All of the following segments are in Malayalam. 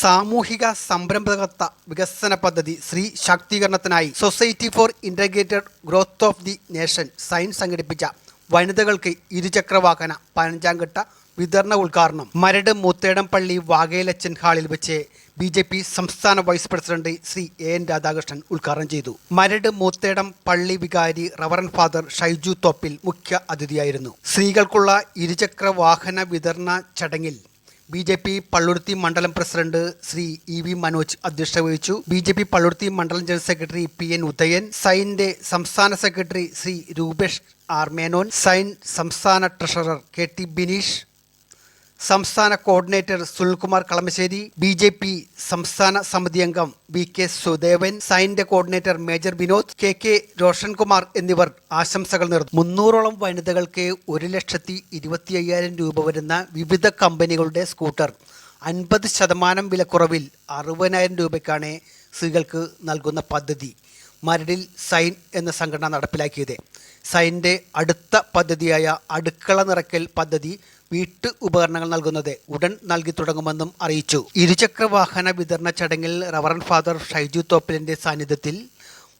സാമൂഹിക സംരംഭകത്വ വികസന പദ്ധതി സ്ത്രീ ശാക്തീകരണത്തിനായി Society for Integrated Growth of the Nation science സംഘടിപ്പിച്ച വനിതകൾക്ക് ഇരുചക്രവാഹന പതിനഞ്ചാംഘട്ട വിതരണ ഉദ്ഘാടനം. മരട് മൂത്തേടം പള്ളി വാകയിലച്ചൻ ഹാളിൽ വെച്ച് ബി ജെ പി സംസ്ഥാന vice president Shri A N Radhakrishnan ഉദ്ഘാടനം ചെയ്തു. മരട് മൂത്തേടം പള്ളി വികാരി റവറൻ ഫാദർ ഷൈജു തോപ്പിൽ മുഖ്യ അതിഥിയായിരുന്നു. സ്ത്രീകൾക്കുള്ള ഇരുചക്ര വാഹന വിതരണ ചടങ്ങിൽ ബി ജെ പി പള്ളുരുത്തി മണ്ഡലം president Shri E V Manoj അധ്യക്ഷത വഹിച്ചു. ബി ജെ പി പള്ളുരുത്തി മണ്ഡലം general secretary P N Udayan സൈന്റെ സംസ്ഥാന secretary Shri Rupesh R Menon SIGN സംസ്ഥാന ട്രഷറർ കെ ടി ബിനീഷ് സംസ്ഥാന coordinator Sunilkumar Kalamassery B J P സംസ്ഥാന സമിതി അംഗം V K Sudevan സൈന്റെ coordinator major Vinod K K Roshankumar എന്നിവർ ആശംസകൾ നേർന്നു. മുന്നൂറോളം വനിതകൾക്ക് ഒരു ലക്ഷത്തി ഇരുപത്തി അയ്യായിരം രൂപ വരുന്ന വിവിധ കമ്പനികളുടെ സ്കൂട്ടർ അൻപത് ശതമാനം വിലക്കുറവിൽ അറുപതിനായിരം രൂപയ്ക്കാണ് സ്ത്രീകൾക്ക് നൽകുന്ന പദ്ധതി. മരടിൽ സൈൻ എന്ന സംഘടന നടപ്പിലാക്കിയത്. സൈന്റെ അടുത്ത പദ്ധതിയായ അടുക്കള നിറയ്ക്കൽ പദ്ധതി വീട്ടു ഉപകരണങ്ങൾ നൽകുന്നത് ഉടൻ നൽകി തുടങ്ങുമെന്നും അറിയിച്ചു. ഇരുചക്ര വാഹന വിതരണ ചടങ്ങിൽ റവറൻ ഫാദർ ഷൈജു തോപ്പിലിന്റെ സാന്നിധ്യത്തിൽ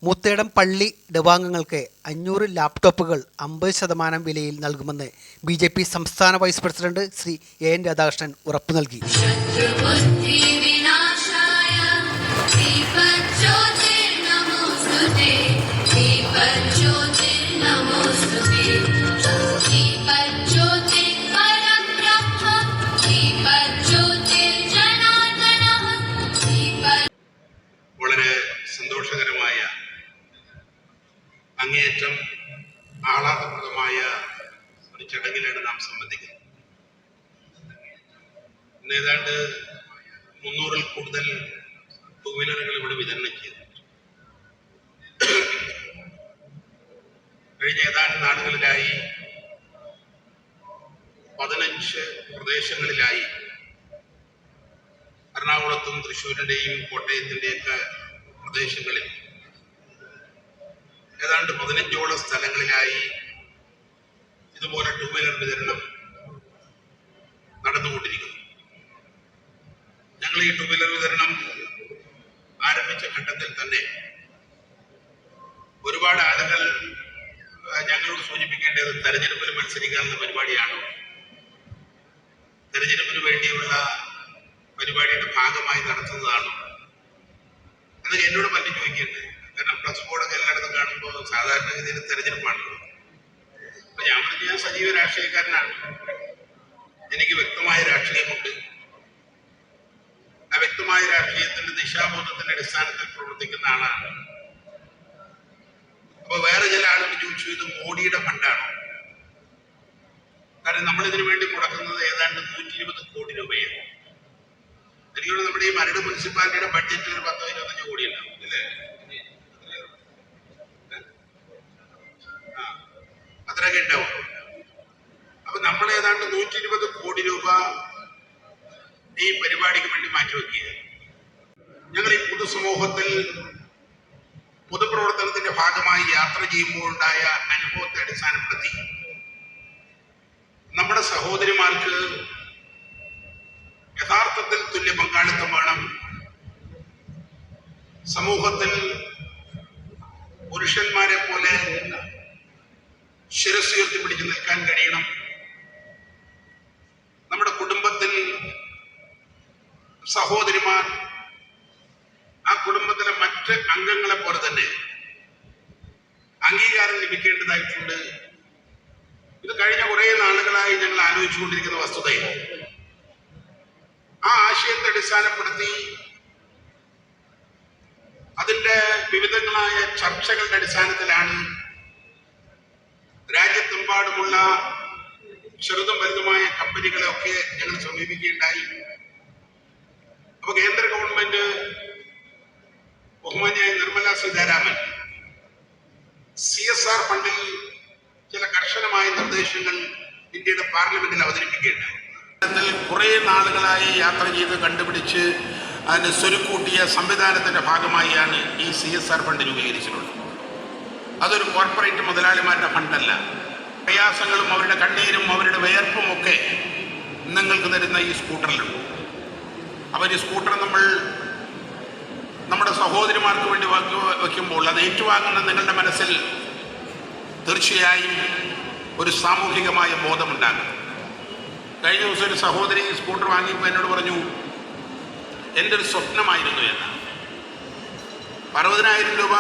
മുത്തേടം പള്ളി ഇടവാംഗങ്ങൾക്ക് അഞ്ഞൂറ് ലാപ്ടോപ്പുകൾ അമ്പത് ശതമാനം വിലയിൽ നൽകുമെന്ന് ബി ജെ പി സംസ്ഥാന vice president Shri A N Radhakrishnan ഉറപ്പു നൽകി. ഏതാണ്ട് മുന്നൂറിൽ കൂടുതൽ ടൂ വീലറുകൾ ഇവിടെ വിതരണം ചെയ്തു കഴിഞ്ഞ ഏതാനും നാടുകളിലായി പതിനഞ്ച് പ്രദേശങ്ങളിലായി എറണാകുളത്തും തൃശ്ശൂരിന്റെയും കോട്ടയത്തിന്റെയൊക്കെ പ്രദേശങ്ങളിൽ ഏതാണ്ട് പതിനഞ്ചോളം സ്ഥലങ്ങളിലായി ഇതുപോലെ ടൂ വീലർ വിതരണം നടന്നുകൊണ്ടിരിക്കുന്നു ഞങ്ങൾ ഈ ടൂ വിതരണം ആരംഭിച്ച ഘട്ടത്തിൽ തന്നെ ഒരുപാട് ആളുകൾ ഞങ്ങളോട് സൂചിപ്പിക്കേണ്ടത് തെരഞ്ഞെടുപ്പിൽ മത്സരിക്കാനുള്ള പരിപാടിയാണ്? തെരഞ്ഞെടുപ്പിന് വേണ്ടിയുള്ള പരിപാടിയുടെ ഭാഗമായി നടത്തുന്നതാണ്? എന്ന് എന്നോട് പറ്റി ചോദിക്കേണ്ടത്. കാരണം പ്ലസ് ബോർഡൊക്കെ എല്ലായിടത്തും കാണുമ്പോൾ സാധാരണഗതിയിൽ തെരഞ്ഞെടുപ്പാണല്ലോ. അപ്പൊ ഞാൻ പറഞ്ഞു ഞാൻ സജീവ രാഷ്ട്രീയക്കാരനാണ്. എനിക്ക് വ്യക്തമായ രാഷ്ട്രീയമുണ്ട്. വ്യക്തമായ രാഷ്ട്രീയത്തിന്റെ ദിശാബോധത്തിന്റെ അടിസ്ഥാനത്തിൽ പ്രവർത്തിക്കുന്ന ആളാണ്. അപ്പൊ വേറെ ചില ആളുകൾ ചോദിച്ചു ഇത് മോഡിയുടെ ഫണ്ടാണോ? കാരണം നമ്മൾ ഇതിനു വേണ്ടി മുടക്കുന്നത് ഏതാണ്ട് നൂറ്റി ഇരുപത് കോടി രൂപയാണ്. എനിക്കോട് നമ്മുടെ ഈ മരട് മുനിസിപ്പാലിറ്റിയുടെ ബഡ്ജറ്റ് ഒരു പത്തോ ഇരുപത്തഞ്ച് കോടി ഉണ്ടാവും അല്ലേ? അത്രയൊക്കെ ഉണ്ടാവും. അപ്പൊ നമ്മൾ ഏതാണ്ട് നൂറ്റി ഇരുപത് കോടി രൂപ ഈ പരിപാടിക്ക് വേണ്ടി മാറ്റിവെക്കുക ഞങ്ങൾ ഈ പൊതുസമൂഹത്തിൽ പൊതുപ്രവർത്തനത്തിന്റെ ഭാഗമായി യാത്ര ചെയ്യുമ്പോൾ ഉണ്ടായ അനുഭവത്തെ അടിസ്ഥാനപ്പെടുത്തി നമ്മുടെ സഹോദരിമാർക്ക് യഥാർത്ഥത്തിൽ തുല്യ പങ്കാളിത്തം വേണം. സമൂഹത്തിൽ പുരുഷന്മാരെ പോലെ ശിരസ്സുയർത്തി പിടിച്ചു നിൽക്കാൻ കഴിയണം. നമ്മുടെ കുടുംബത്തിൽ സഹോദരിമാർ ആ കുടുംബത്തിലെ മറ്റ് അംഗങ്ങളെ പോലെ തന്നെ അംഗീകാരം ലഭിക്കേണ്ടതായിട്ടുണ്ട്. ഇത് കഴിഞ്ഞ കുറേ നാളുകളായി ഞങ്ങൾ ആലോചിച്ചുകൊണ്ടിരിക്കുന്ന വസ്തുതയാണ് ആ ആശയത്തെ അടിസ്ഥാനപ്പെടുത്തി അതിന്റെ വിവിധങ്ങളായ ചർച്ചകളുടെ അടിസ്ഥാനത്തിലാണ് രാജ്യത്തെമ്പാടുമുള്ള ചെറുതും വലുതുമായ കമ്പനികളെയൊക്കെ ഞങ്ങൾ സമീപിക്കുകയുണ്ടായി. അപ്പൊ കേന്ദ്ര government ബഹുമാന്യായ Nirmala Sitharaman C S R ഫണ്ടിൽ ചില കർശനമായ നിർദ്ദേശങ്ങൾ ഇന്ത്യയുടെ പാർലമെന്റിൽ അവതരിപ്പിക്കുകയുണ്ടായി. അതിൽ കുറേ നാളുകളായി യാത്ര ചെയ്ത് കണ്ടുപിടിച്ച് അതിന് സ്വരുക്കൂട്ടിയ സംവിധാനത്തിന്റെ ഭാഗമായാണ് ഈ സി എസ് ആർ ഫണ്ട് രൂപീകരിച്ചിട്ടുള്ളത്. അതൊരു കോർപ്പറേറ്റ് മുതലാളിമാരുടെ ഫണ്ടല്ല. പ്രയാസങ്ങളും അവരുടെ കണ്ണീരും അവരുടെ വിയർപ്പും ഒക്കെ നിങ്ങൾക്ക് തരുന്ന ഈ സ്കൂട്ടറിലുണ്ട്. അപ്പോൾ ഈ സ്കൂട്ടർ നമ്മൾ നമ്മുടെ സഹോദരിമാർക്ക് വേണ്ടി വയ്ക്കു- വയ്ക്കുമ്പോൾ അത് ഏറ്റുവാങ്ങുന്ന നിങ്ങളുടെ മനസ്സിൽ തീർച്ചയായും ഒരു സാമൂഹികമായ ബോധമുണ്ടാകും. കഴിഞ്ഞ ദിവസം ഒരു സഹോദരി സ്കൂട്ടർ വാങ്ങിയപ്പോൾ എന്നോട് പറഞ്ഞു എന്റെ ഒരു സ്വപ്നമായിരുന്നു എന്ന്. അറുപതിനായിരം രൂപ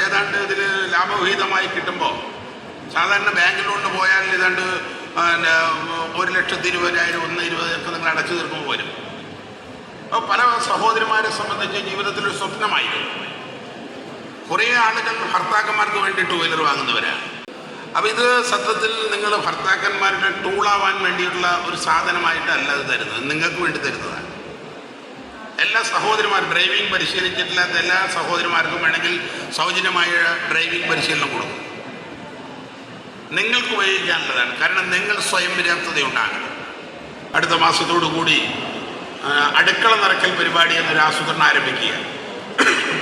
ഏതാണ്ട് ഇതിൽ ലാഭവിഹിതമായി കിട്ടുമ്പോൾ സാധാരണ ബാങ്ക് ലോണിന് പോയാൽ ഏതാണ്ട് ഒരു ലക്ഷത്തി ഇരുപതിനായിരം ഒന്ന് ഇരുപതൊക്കെ നിങ്ങൾ അടച്ചു തീർക്കുമ്പോൾ വരും പല സഹോദരിമാരെ സംബന്ധിച്ച് ജീവിതത്തിൽ ഒരു സ്വപ്നമായിരുന്നു. കുറേ ആളുകൾ ഭർത്താക്കന്മാർക്ക് വേണ്ടി ടൂ വീലർ വാങ്ങുന്നവരാണ് അപ്പം ഇത് സത്യത്തിൽ നിങ്ങൾ ഭർത്താക്കന്മാരുടെ ടൂളാവാൻ വേണ്ടിയിട്ടുള്ള ഒരു സാധനമായിട്ടല്ല ഇത് തരുന്നത്. നിങ്ങൾക്ക് വേണ്ടി തരുന്നതാണ്. എല്ലാ സഹോദരിമാരും ഡ്രൈവിംഗ് പരിശീലിച്ചിട്ടില്ലാത്ത എല്ലാ സഹോദരിമാർക്കും വേണമെങ്കിൽ സൗജന്യമായ ഡ്രൈവിംഗ് പരിശീലനം കൊടുക്കും. നിങ്ങൾക്ക് ഉപയോഗിക്കാനുള്ളതാണ്. കാരണം നിങ്ങൾ സ്വയം പര്യാപ്തത ഉണ്ടാകണം അടുത്ത മാസത്തോടു കൂടി അടുക്കള നിറക്കൽ പരിപാടി എന്നൊരു ആസൂത്രണം ആരംഭിക്കുക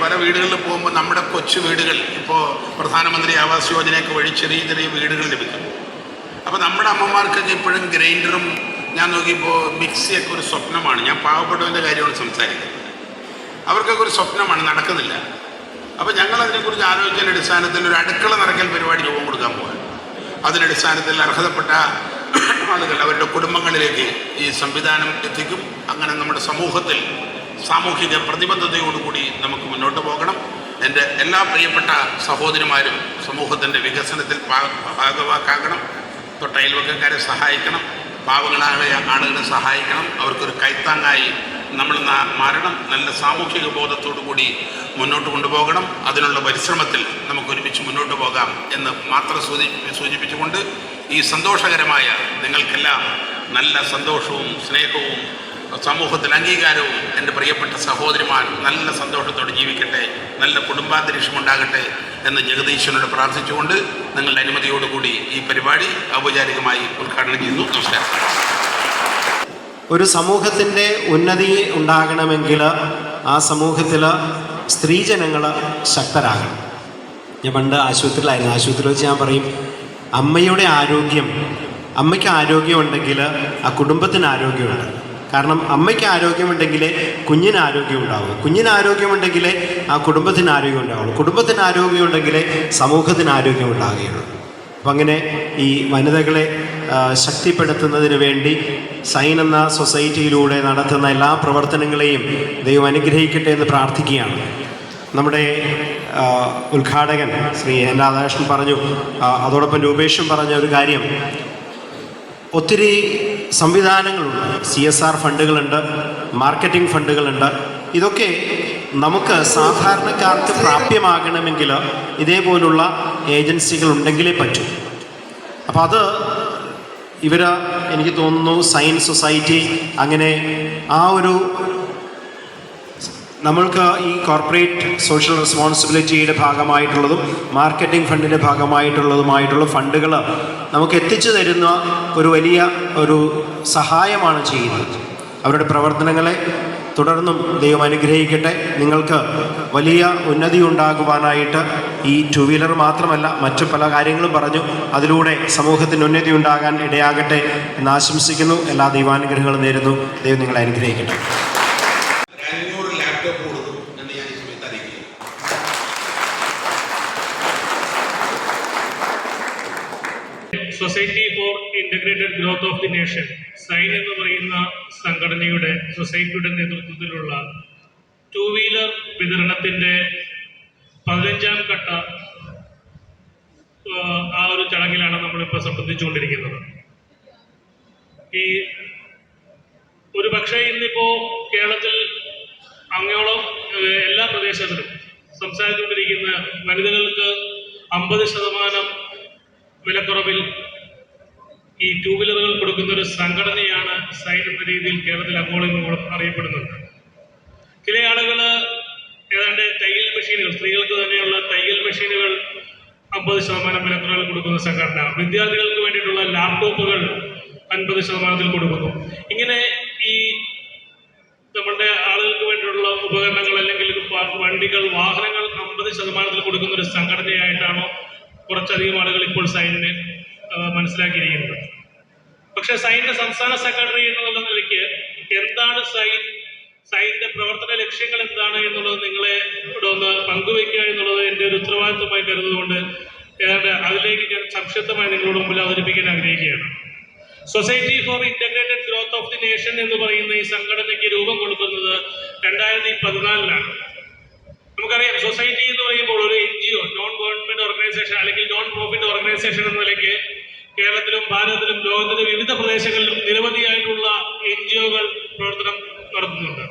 പല വീടുകളിൽ പോകുമ്പോൾ നമ്മുടെ കൊച്ചു വീടുകൾ ഇപ്പോൾ പ്രധാനമന്ത്രി ആവാസ് യോജനയൊക്കെ വഴി ചെറിയ ചെറിയ വീടുകൾ ലഭിക്കും അപ്പോൾ നമ്മുടെ അമ്മമാർക്കൊക്കെ ഇപ്പോഴും ഗ്രൈൻഡറും ഞാൻ നോക്കിയപ്പോൾ മിക്സിയൊക്കെ ഒരു സ്വപ്നമാണ്. ഞാൻ പാവപ്പെട്ടവന്റെ കാര്യമാണ് സംസാരിക്കുന്നത്. അവർക്കൊക്കെ ഒരു സ്വപ്നമാണ് നടക്കുന്നില്ല. അപ്പോൾ ഞങ്ങൾ അതിനെക്കുറിച്ച് ആലോചിച്ചതിന്റെ അടിസ്ഥാനത്തിൽ ഒരു അടുക്കള നിറയ്ക്കൽ പരിപാടി രൂപം കൊടുക്കാൻ പോകാൻ അതിനടിസ്ഥാനത്തിൽ അർഹതപ്പെട്ട ആളുകൾ അവരുടെ കുടുംബങ്ങളിലേക്ക് ഈ സംവിധാനം എത്തിക്കും. അങ്ങനെ നമ്മുടെ സമൂഹത്തിൽ സാമൂഹിക പ്രതിബദ്ധതയോടുകൂടി നമുക്ക് മുന്നോട്ട് പോകണം. എന്റെ എല്ലാ പ്രിയപ്പെട്ട സഹോദരിമാരും സമൂഹത്തിന്റെ വികസനത്തിൽ ഭാഗവാക്കാകണം. തൊട്ട അയൽവക്കക്കാരെ സഹായിക്കണം. പാവങ്ങളായ ആളുകളെ സഹായിക്കണം. അവർക്കൊരു കൈത്താങ്ങായി നമ്മൾ മാറണം. നല്ല സാമൂഹിക ബോധത്തോടു കൂടി മുന്നോട്ട് കൊണ്ടുപോകണം. അതിനുള്ള പരിശ്രമത്തിൽ നമുക്ക് ഒരുമിച്ച് മുന്നോട്ട് പോകാം എന്ന് മാത്രം സൂചി സൂചിപ്പിച്ചുകൊണ്ട് ഈ സന്തോഷകരമായ നിങ്ങൾക്കെല്ലാം നല്ല സന്തോഷവും സ്നേഹവും സമൂഹത്തിൽ അംഗീകാരവും എന്റെ പ്രിയപ്പെട്ട സഹോദരിമാർ നല്ല സന്തോഷത്തോടെ ജീവിക്കട്ടെ നല്ല കുടുംബാന്തരീക്ഷം ഉണ്ടാകട്ടെ എന്ന് ജഗദീശ്വരനോട് പ്രാർത്ഥിച്ചുകൊണ്ട് നിങ്ങളുടെ അനുമതിയോടുകൂടി ഈ പരിപാടി ഔപചാരികമായി ഉദ്ഘാടനം ചെയ്യുന്നു നമസ്കാരം. ഒരു സമൂഹത്തിന്റെ ഉന്നതി ഉണ്ടാകണമെങ്കിൽ ആ സമൂഹത്തിൽ സ്ത്രീജനങ്ങൾ ശക്തരാകണം. ഞാൻ പണ്ട് ആശുപത്രിയിലായിരുന്നു. ആശുപത്രിയിൽ വെച്ച് ഞാൻ പറയും അമ്മയുടെ ആരോഗ്യം അമ്മയ്ക്ക് ആരോഗ്യമുണ്ടെങ്കിൽ ആ കുടുംബത്തിന് ആരോഗ്യമുണ്ട്. കാരണം അമ്മയ്ക്ക് ആരോഗ്യമുണ്ടെങ്കിലേ കുഞ്ഞിന് ആരോഗ്യം ഉണ്ടാവും കുഞ്ഞിന് ആരോഗ്യമുണ്ടെങ്കിലേ ആ കുടുംബത്തിന് ആരോഗ്യം ഉണ്ടാവുള്ളൂ കുടുംബത്തിന് ആരോഗ്യം ഉണ്ടെങ്കിൽ സമൂഹത്തിന് ആരോഗ്യം ഉണ്ടാവുകയുള്ളൂ അപ്പം അങ്ങനെ ഈ വനിതകളെ ശക്തിപ്പെടുത്തുന്നതിന് വേണ്ടി സൈൻ എന്ന സൊസൈറ്റിയിലൂടെ നടത്തുന്ന എല്ലാ പ്രവർത്തനങ്ങളെയും ദൈവം അനുഗ്രഹിക്കട്ടെ എന്ന് പ്രാർത്ഥിക്കുകയാണ്. നമ്മുടെ ഉദ്ഘാടകൻ ശ്രീ എൻ രാധാകൃഷ്ണൻ പറഞ്ഞു അതോടൊപ്പം രൂപേഷും പറഞ്ഞ ഒരു കാര്യം. ഒത്തിരി സംവിധാനങ്ങളുണ്ട്. സി എസ് ആർ ഫണ്ടുകളുണ്ട് മാർക്കറ്റിംഗ് ഫണ്ടുകളുണ്ട്. ഇതൊക്കെ നമുക്ക് സാധാരണക്കാർക്ക് പ്രാപ്യമാകണമെങ്കിൽ ഇതേപോലുള്ള ഏജൻസികൾ ഉണ്ടെങ്കിലേ പറ്റൂ. അപ്പോൾ അത് ഇവർ എനിക്ക് തോന്നുന്നു സയൻസ് സൊസൈറ്റി അങ്ങനെ ആ ഒരു നമ്മൾക്ക് ഈ കോർപ്പറേറ്റ് സോഷ്യൽ റെസ്പോൺസിബിലിറ്റിയുടെ ഭാഗമായിട്ടുള്ളതും മാർക്കറ്റിംഗ് ഫണ്ടിന്റെ ഭാഗമായിട്ടുള്ളതുമായിട്ടുള്ള ഫണ്ടുകൾ നമുക്ക് എത്തിച്ചു തരുന്ന ഒരു വലിയ ഒരു സഹായമാണ് ചെയ്യുന്നത്. അവരുടെ പ്രവർത്തനങ്ങളെ തുടർന്നും ദൈവം അനുഗ്രഹിക്കട്ടെ. നിങ്ങൾക്ക് വലിയ ഉന്നതി ഉണ്ടാകുവാനായിട്ട് ഈ ടു വീലർ മാത്രമല്ല മറ്റു പല കാര്യങ്ങളും പറഞ്ഞു അതിലൂടെ സമൂഹത്തിന് ഉന്നതി ഉണ്ടാകാൻ ഇടയാകട്ടെ എന്ന് ആശംസിക്കുന്നു. എല്ലാ ദൈവാനുഗ്രഹങ്ങളും നേരുന്നു. ദൈവം നിങ്ങളെ അനുഗ്രഹിക്കട്ടെ അഞ്ഞൂറ് ലാപ്ടോപ്പ് കൊടുക്കും എന്ന് ഞാൻ ഈ സമയത്ത് അറിയിക്കുന്നു Society for Integrated Growth of the Nation SIGN എന്ന് പറയുന്ന സംഘടനയുടെ സൊസൈറ്റിയുടെ നേതൃത്വത്തിലുള്ള ടു വീലർ വിതരണത്തിന്റെ പതിനഞ്ചാം ഘട്ട ആ, ഒരു ചടങ്ങിലാണ് നമ്മളിപ്പോൾ സംബന്ധിച്ചുകൊണ്ടിരിക്കുന്നത്. ഈ ഒരു പക്ഷേ ഇന്നിപ്പോ കേരളത്തിൽ അങ്ങോളം എല്ലാ പ്രദേശത്തിലും സംസാരിച്ചുകൊണ്ടിരിക്കുന്ന വനിതകൾക്ക് അമ്പത് ശതമാനം വിലക്കുറവിൽ ഈ ടൂ വീലറുകൾ കൊടുക്കുന്ന ഒരു സംഘടനയാണ് സൈൻ എന്ന രീതിയിൽ കേരളത്തിൽ ഇങ്ങോളം അറിയപ്പെടുന്നത്. ചില ആളുകൾ ഏതാണ്ട് തയ്യൽ മെഷീനുകൾ സ്ത്രീകൾക്ക് തന്നെയുള്ള തയ്യൽ മെഷീനുകൾ അമ്പത് ശതമാനം വിലക്കുകൾ കൊടുക്കുന്ന സംഘടന വിദ്യാർത്ഥികൾക്ക് വേണ്ടിയിട്ടുള്ള ലാപ്ടോപ്പുകൾ അൻപത് ശതമാനത്തിൽ കൊടുക്കുന്നു. ഇങ്ങനെ ഈ നമ്മളുടെ ആളുകൾക്ക് വേണ്ടിയിട്ടുള്ള ഉപകരണങ്ങൾ അല്ലെങ്കിൽ വണ്ടികൾ വാഹനങ്ങൾ അമ്പത് ശതമാനത്തിൽ കൊടുക്കുന്ന ഒരു സംഘടനയായിട്ടാണോ കുറച്ചധികം ആളുകൾ ഇപ്പോൾ സൈനിനെ മനസ്സിലാക്കിയിരിക്കുന്നത്. പക്ഷേ സൈന്റെ സംസ്ഥാന സെക്രട്ടറി എന്നുള്ള നിലയ്ക്ക് എന്താണ് സൈൻ സൈന്റെ പ്രവർത്തന ലക്ഷ്യങ്ങൾ എന്താണ് എന്നുള്ളത് നിങ്ങളെ ഇവിടെ ഒന്ന് പങ്കുവയ്ക്കുക എന്നുള്ളത് എന്റെ ഒരു ഉത്തരവാദിത്വമായി കരുതുകൊണ്ട് അതിലേക്ക് ഞാൻ സംക്ഷിപ്തമായി നിങ്ങളുടെ മുമ്പിൽ അവതരിപ്പിക്കാൻ ആഗ്രഹിക്കുകയാണ്. Society for Integrated Growth of the Nation എന്ന് പറയുന്ന ഈ സംഘടനയ്ക്ക് രൂപം കൊടുക്കുന്നത് രണ്ടായിരത്തി പതിനാലിലാണ് നമുക്കറിയാം സൊസൈറ്റി എന്ന് പറയുമ്പോൾ ഒരു N G O non government organisation അല്ലെങ്കിൽ നോൺ പ്രോഫിറ്റ് ഓർഗനൈസേഷൻ എന്ന നിലയ്ക്ക് കേരളത്തിലും ഭാരതത്തിലും ലോകത്തിലെ വിവിധ പ്രദേശങ്ങളിലും നിരവധിയായിട്ടുള്ള എൻ ജി ഒകൾ പ്രവർത്തനം നടത്തുന്നുണ്ട്.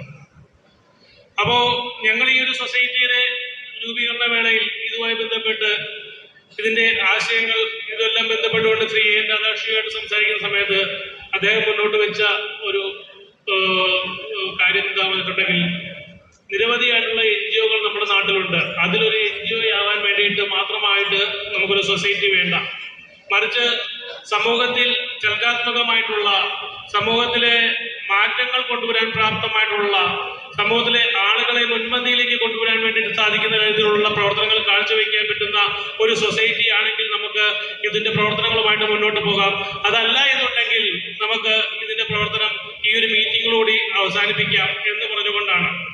അപ്പോ ഞങ്ങൾ ഈ ഒരു സൊസൈറ്റിയുടെ രൂപീകരണ വേളയിൽ ഇതുമായി ബന്ധപ്പെട്ട് ഇതിന്റെ ആശയങ്ങൾ ഇതെല്ലാം ബന്ധപ്പെട്ടുകൊണ്ട് ശ്രീ എൻ രാധാകൃഷ്ണയുമായിട്ട് സംസാരിക്കുന്ന സമയത്ത് അദ്ദേഹം മുന്നോട്ട് വെച്ച ഒരു കാര്യം എന്താ വെച്ചിട്ടുണ്ടെങ്കിൽ നിരവധിയായിട്ടുള്ള എൻ ജി ഒകൾ നമ്മുടെ നാട്ടിലുണ്ട്. അതിലൊരു എൻ ജി ഒ ആവാൻ വേണ്ടിയിട്ട് മാത്രമായിട്ട് നമുക്കൊരു സൊസൈറ്റി വേണ്ട. മറിച്ച് സമൂഹത്തിൽ ചലനാത്മകമായിട്ടുള്ള സമൂഹത്തിലെ മാറ്റങ്ങൾ കൊണ്ടുവരാൻ പ്രാപ്തമായിട്ടുള്ള സമൂഹത്തിലെ ആളുകളെ മുൻപന്തിയിലേക്ക് കൊണ്ടുവരാൻ വേണ്ടിയിട്ട് സാധിക്കുന്ന തരത്തിലുള്ള പ്രവർത്തനങ്ങൾ കാഴ്ചവെക്കാൻ പറ്റുന്ന ഒരു സൊസൈറ്റി ആണെങ്കിൽ നമുക്ക് ഇതിന്റെ പ്രവർത്തനങ്ങളുമായിട്ട് മുന്നോട്ട് പോകാം. അതല്ല എന്നുണ്ടെങ്കിൽ നമുക്ക് ഇതിന്റെ പ്രവർത്തനം ഈ ഒരു മീറ്റിംഗിലൂടെ അവസാനിപ്പിക്കാം എന്ന് പറഞ്ഞുകൊണ്ടാണ്.